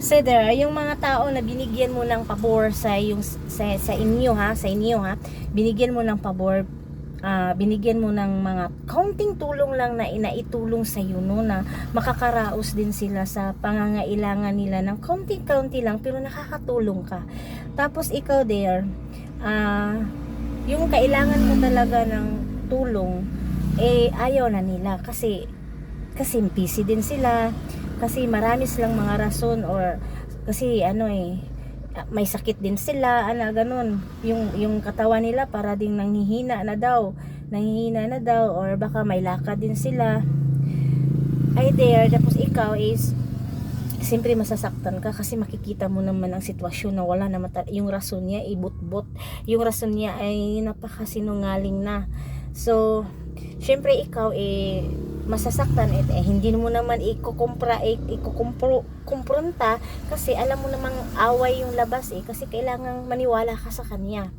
There, yung mga tao na binigyan mo ng pabor sa yung sa, sa inyo ha, sa inyo ha, binigyan mo ng pabor, ah, binigyan mo ng mga kaunting tulong lang na inaitulong sa iyo no? Na makakaraos din sila sa pangangailangan nila ng kaunting-kaunti lang pero nakakatulong ka. Tapos ikaw there, ah, yung kailangan mo talaga ng tulong eh ayaw na nila kasi kasi busy din sila kasi marami silang mga rason or kasi ano eh may sakit din sila ana ganun. Yung yung katawan nila para ding nanghihina na daw nanghihina na daw or baka may lakad din sila. Ay there. Tapos ikaw is siyempre masasaktan ka kasi makikita mo naman ang sitwasyon na wala naman yung rason niya ibut-but yung rason niya ay napakasinungaling na. So syempre ikaw eh masasaktan eh, eh hindi mo naman ikukumpra eh, ikukumpro kumpronta kasi alam mo namang away yung labas eh kasi kailangang maniwala ka sa kanya.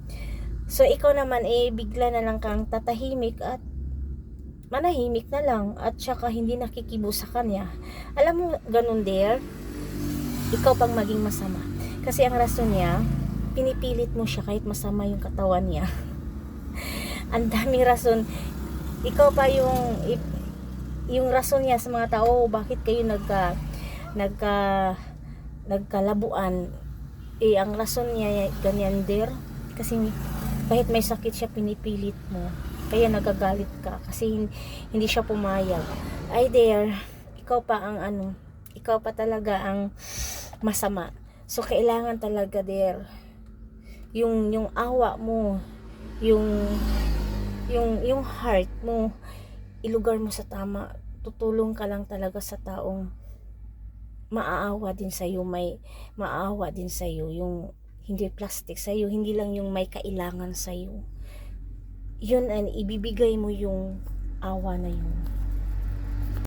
So ikaw naman eh bigla na lang kang tatahimik at manahimik na lang at saka hindi nakikibo sa kanya. Alam mo ganun there ikaw pang maging masama. Kasi ang rason niya pinipilit mo siya kahit masama yung katawan niya. Ang daming rason. Ikaw pa yung yung rason niya sa mga tao bakit kayo nagka nagka nagkalabuan? Eh ang rason niya ganyan der kasi kahit may sakit siya pinipilit mo. Kaya nagagalit ka kasi hin- hindi siya pumayag. Ay der ikaw pa ang ano ikaw pa talaga ang masama. So kailangan talaga der yung yung awa mo yung yung yung heart mo ilugar mo sa tama tutulong ka lang talaga sa taong maaawa din sa iyo may maaawa din sa iyo yung hindi plastic sa iyo hindi lang yung may kailangan sa iyo yun ang ibibigay mo yung awa na yun